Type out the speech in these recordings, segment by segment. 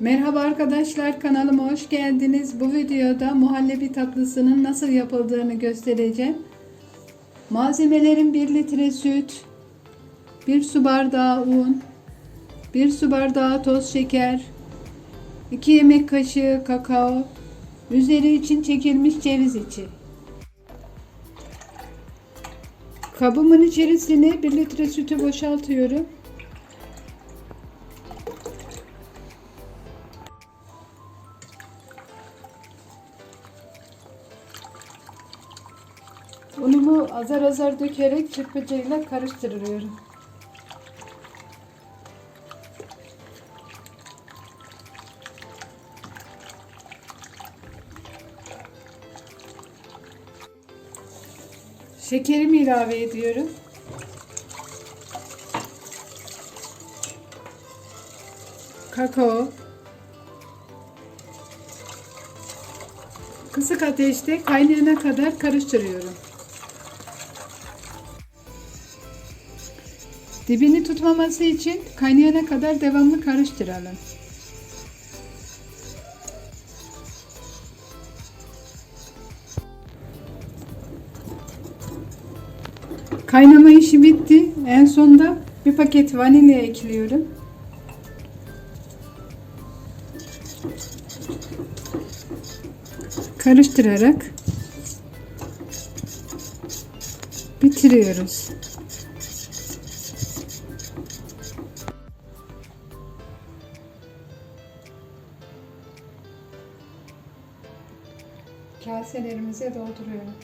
Merhaba arkadaşlar kanalıma hoş geldiniz. Bu videoda muhallebi tatlısının nasıl yapıldığını göstereceğim. Malzemelerim 1 litre süt, 1 su bardağı un, 1 su bardağı toz şeker, 2 yemek kaşığı kakao, üzeri için çekilmiş ceviz içi. Kabımın içerisine 1 litre sütü boşaltıyorum. Unumu azar azar dökerek çırpıcıyla karıştırıyorum. Şekerimi ilave ediyorum. Kakao. Kısık ateşte kaynayana kadar karıştırıyorum. Dibini tutmaması için kaynayana kadar devamlı karıştıralım. Kaynama işi bitti. En sonda bir paket vanilya ekliyorum. Karıştırarak bitiriyoruz. Kaselerimize dolduruyorum.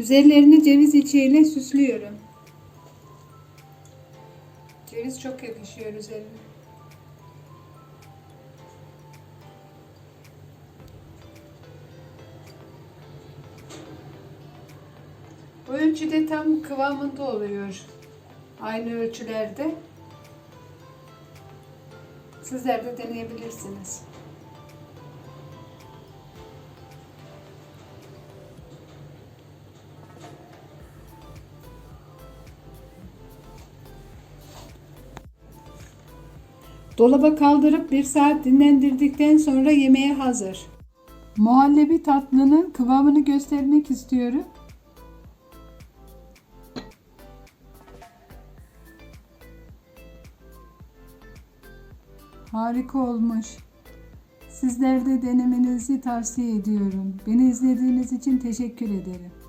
Üzerlerini ceviz içiyle süslüyorum. Ceviz çok yakışıyor üzerine. Bu ölçüde tam kıvamında oluyor. Aynı ölçülerde. Sizler de deneyebilirsiniz. Dolaba kaldırıp bir saat dinlendirdikten sonra yemeğe hazır. Muhallebi tatlının kıvamını göstermek istiyorum. Harika olmuş. Sizler de denemenizi tavsiye ediyorum. Beni izlediğiniz için teşekkür ederim.